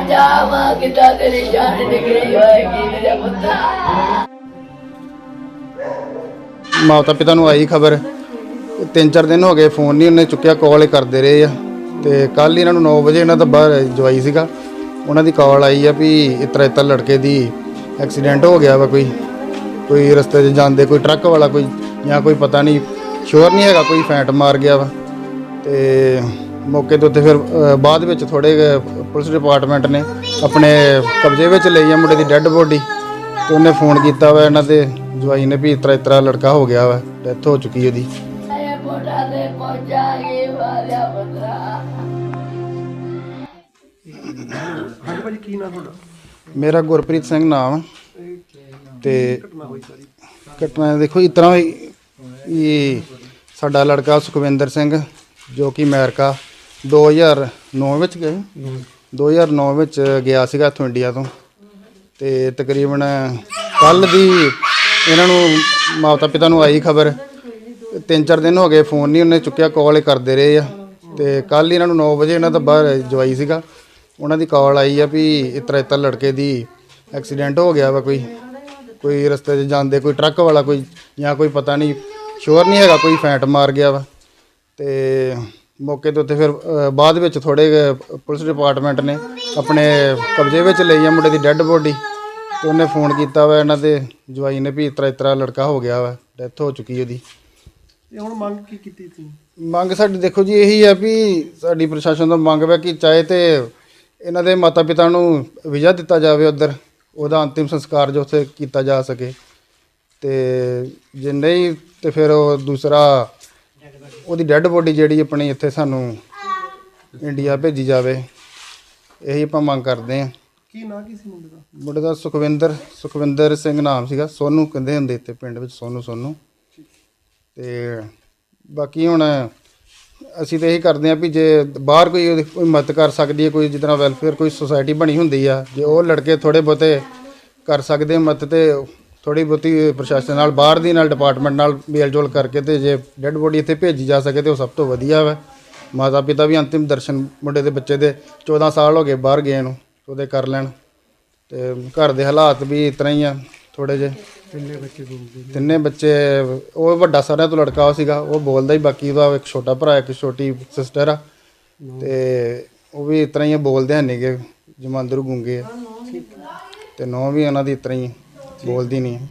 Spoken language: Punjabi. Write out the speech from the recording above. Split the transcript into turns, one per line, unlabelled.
ਜਾਵਾ ਕਿਤਾ ਤੇਰੀ ਜਾਨ ਨਿਕਲੀ ਹੋਏਗੀ ਮੇਰੇ ਪੁੱਤਾ।
ਮਾਤਾ ਪਿਤਾ ਨੂੰ ਆਈ ਖਬਰ। ਤਿੰਨ ਚਾਰ ਦਿਨ ਹੋ ਗਏ, ਫੋਨ ਨਹੀਂ ਉਹਨੇ ਚੁੱਕਿਆ ਕਾਲ ਕਰਦੇ ਰਹੇ ਆ। ਤੇ ਕੱਲ ਇਹਨਾਂ ਨੂੰ 9 ਵਜੇ ਇਹਨਾਂ ਦਾ ਬਾਹਰ ਜਵਾਈ ਸੀਗਾ। ਉਹਨਾਂ ਦੀ ਕਾਲ ਆਈ ਆ ਵੀ ਇਤਰਾ ਇਤਰਾ ਲੜਕੇ ਦੀ ਐਕਸੀਡੈਂਟ ਹੋ ਗਿਆ ਵਾ ਕੋਈ। ਕੋਈ ਰਸਤੇ 'ਚ ਜਾਂਦੇ, ਕੋਈ ਟਰੱਕ ਵਾਲਾ ਕੋਈ ਜਾਂ ਕੋਈ ਪਤਾ ਨਹੀਂ ਸ਼ੋਰ ਨਹੀਂ ਹੈਗਾ, ਕੋਈ ਫੈਂਟ ਮਾਰ ਗਿਆ ਵਾ। ਤੇ ਮੌਕੇ ਤੋਂ ਉੱਤੇ ਫਿਰ ਅ, ਬਾਅਦ ਵਿੱਚ ਥੋੜੇ ਪੁਲਿਸ ਡਿਪਾਰਟਮੈਂਟ ਨੇ ਆਪਣੇ ਕਬਜ਼ੇ ਵਿੱਚ ਲਈ ਆ ਮੁੰਡੇ ਦੀ ਡੈੱਡ ਬੋਡੀ ਤੇ ਉਹਨੇ ਫੋਨ ਕੀਤਾ ਵਾ ਇਹਨਾਂ ਦੇ ਜਵਾਈ ਨੇ ਵੀ ਇਤਰਾ ਇਤਰਾ ਲੜਕਾ ਹੋ ਗਿਆ ਵਾ ਡੈਥ ਹੋ ਚੁੱਕੀ ਉਹਦੀ।
ਇਹ ਪੋਟਾ ਦੇ ਪਹੁੰਚਾ ਗਈ ਵਾਲਿਆ ਪੁੱਤਰਾ
ਹਾਂਜੀ ਭਾਜੀ ਕੀ ਨਾਮ ਤੁਹਾਡਾ
ਮੇਰਾ ਗੁਰਪ੍ਰੀਤ ਸਿੰਘ ਨਾਮ ਹੈ ਤੇ ਘਟਨਾ ਦੇਖੋ ਇਸ ਤਰ੍ਹਾਂ ਹੋਈ। ਇਹ ਸਾਡਾ ਲੜਕਾ ਸੁਖਵਿੰਦਰ ਸਿੰਘ ਜੋ ਕਿ ਅਮਰੀਕਾ 2009 ਵਿੱਚ ਗਏ। 2009 ਵਿੱਚ ਗਿਆ ਸੀਗਾ ਇੱਥੋਂ ਇੰਡੀਆ ਤੋਂ। ਤੇ ਤਕਰੀਬਨ ਕੱਲ ਦੀ ਇਹਨਾਂ ਨੂੰ ਮਾਤਾ ਪਿਤਾ ਨੂੰ ਆਈ ਖਬਰ। ਤਿੰਨ ਚਾਰ ਦਿਨ ਹੋ ਗਏ ਫੋਨ ਨਹੀਂ ਉਹਨੇ ਚੁੱਕਿਆ ਕਾਲ ਕਰਦੇ ਰਹੇ ਆ। ਤੇ ਕੱਲ ਇਹਨਾਂ ਨੂੰ 9 ਵਜੇ ਇਹਨਾਂ ਦਾ ਬਾਹਰ ਜਵਾਈ ਸੀਗਾ। ਉਹਨਾਂ ਦੀ ਕਾਲ ਆਈ ਆ ਵੀ ਇਤਰਾ ਇਤਰਾ ਲੜਕੇ ਦੀ ਐਕਸੀਡੈਂਟ ਹੋ ਗਿਆ ਵਾ ਕੋਈ। ਕੋਈ ਰਸਤੇ 'ਚ ਜਾਂਦੇ ਕੋਈ ਟਰੱਕ ਵਾਲਾ ਕੋਈ ਜਾਂ ਕੋਈ ਪਤਾ ਨਹੀਂ ਸ਼ੋਰ ਨਹੀਂ ਹੈਗਾ ਕੋਈ ਫੈਂਟ ਮਾਰ ਗਿਆ ਵਾ। ਤੇ ਮੌਕੇ ਤੋਂ ਉੱਤੇ ਫਿਰ ਅ, ਬਾਅਦ ਵਿੱਚ ਥੋੜੇ ਪੁਲਿਸ ਡਿਪਾਰਟਮੈਂਟ ਨੇ ਆਪਣੇ ਕਬਜ਼ੇ ਵਿੱਚ ਲਈ ਆ ਮੁੰਡੇ ਦੀ ਡੈੱਡ ਬੋਡੀ ਤੇ ਉਹਨੇ ਫੋਨ ਕੀਤਾ ਵਾ ਇਹਨਾਂ ਦੇ ਜਵਾਈ ਨੇ ਵੀ ਇਤਰਾ ਇਤਰਾ ਲੜਕਾ ਹੋ ਗਿਆ ਵਾ ਡੈਥ ਹੋ ਚੁੱਕੀ ਉਹਦੀ।
ਤੇ ਹੁਣ ਮੰਗ ਕੀ ਕੀਤੀ ਸੀ
ਮੰਗ ਸਾਡੀ ਦੇਖੋ ਜੀ ਇਹੀ ਹੈ ਵੀ ਸਾਡੀ ਪ੍ਰਸ਼ਾਸਨ ਤੋਂ ਮੰਗ ਹੈ ਕਿ ਚਾਹੇ ਤੇ ਇਹਨਾਂ ਦੇ ਮਾਤਾ ਪਿਤਾ ਨੂੰ ਵੀਜ਼ਾ ਦਿੱਤਾ ਜਾਵੇ ਉਧਰ ਉਹਦਾ ਅੰਤਿਮ ਸੰਸਕਾਰ ਜੋ ਉੱਥੇ ਕੀਤਾ ਜਾ ਸਕੇ। ਤੇ ਜੇ ਨਹੀਂ ਤੇ ਫਿਰ ਉਹ ਦੂਸਰਾ ਉਹਦੀ ਡੈੱਡ ਬੋਡੀ ਜਿਹੜੀ ਆਪਣੀ ਇੱਥੇ ਸਾਨੂੰ ਇੰਡੀਆ ਭੇਜੀ ਜਾਵੇ ਇਹੀ ਆਪਾਂ ਮੰਗ ਕਰਦੇ ਹਾਂ।
ਕੀ ਨਾਂ ਕੀ ਸੀ ਮੁੰਡੇ ਦਾ?
ਮੁੰਡੇ ਦਾ ਸੁਖਵਿੰਦਰ ਸੁਖਵਿੰਦਰ ਸਿੰਘ ਨਾਮ ਸੀਗਾ ਸੋਨੂ ਕਹਿੰਦੇ ਹੁੰਦੇ ਇੱਥੇ ਪਿੰਡ ਵਿੱਚ ਸੋਨੂ ਸੋਨੂ। ਤੇ ਬਾਕੀ ਹੁਣ ਅਸੀਂ ਤਾਂ ਇਹੀ ਕਰਦੇ ਹਾਂ ਵੀ ਜੇ ਬਾਹਰ ਕੋਈ ਉਹਦੀ ਕੋਈ ਮਦਦ ਕਰ ਸਕਦੀ ਹੈ ਕੋਈ ਜਿੱਦਾਂ ਵੈਲਫੇਅਰ ਕੋਈ ਸੁਸਾਇਟੀ ਬਣੀ ਹੁੰਦੀ ਆ ਜੇ ਉਹ ਲੜਕੇ ਥੋੜੇ ਬਹੁਤੇ ਕਰ ਸਕਦੇ ਮਦਦ ਤੇ ਥੋੜੀ ਬਹੁਤੀ ਪ੍ਰਸ਼ਾਸਨ ਨਾਲ ਬਾਹਰ ਦੀ ਨਾਲ ਡਿਪਾਰਟਮੈਂਟ ਨਾਲ ਮੇਲਜੋਲ ਕਰਕੇ ਤੇ ਜੇ ਡੈੱਡ ਬੋਡੀ ਇੱਥੇ ਭੇਜੀ ਜਾ ਸਕੇ ਤੇ ਉਹ ਸਭ ਤੋਂ ਵਧੀਆ ਵਾ। ਮਾਤਾ ਪਿਤਾ ਵੀ ਅੰਤਿਮ ਦਰਸ਼ਨ ਮੁੰਡੇ ਦੇ ਬੱਚੇ ਦੇ 14 ਸਾਲ ਹੋ ਗਏ ਬਾਹਰ ਗਏ ਨੂੰ ਉਹਦੇ ਕਰ ਲੈਣ। ਤੇ ਘਰ ਦੇ ਹਾਲਾਤ ਵੀ ਤਰ੍ਹਾਂ ਹੀ ਆ ਥੋੜੇ ਜਿਹੇ।
ਕਿੰਨੇ ਬੱਚੇ
ਤਿੰਨੇ ਬੱਚੇ ਉਹ ਵੱਡਾ ਸਾਰਿਆਂ ਤੋਂ ਲੜਕਾ ਉਹ ਸੀਗਾ ਉਹ ਬੋਲਦਾ ਹੀ ਬਾਕੀ ਉਹਦਾ ਇੱਕ ਛੋਟਾ ਭਰਾ ਇੱਕ ਛੋਟੀ ਸਿਸਟਰ ਆ। ਤੇ ਉਹ ਵੀ ਤਰ੍ਹਾਂ ਹੀ ਬੋਲਦੇ ਹਨ ਨਹੀਂਗੇ ਜਮਾਂਦਰੂ ਗੁੰਗੇ ਆ। ਤੇ ਨੌ ਵੀ ਉਹਨਾਂ ਦੀ ਤਰ੍ਹਾਂ ਹੀ ਬੋਲਦੀ ਨਹੀਂ ਹੈ।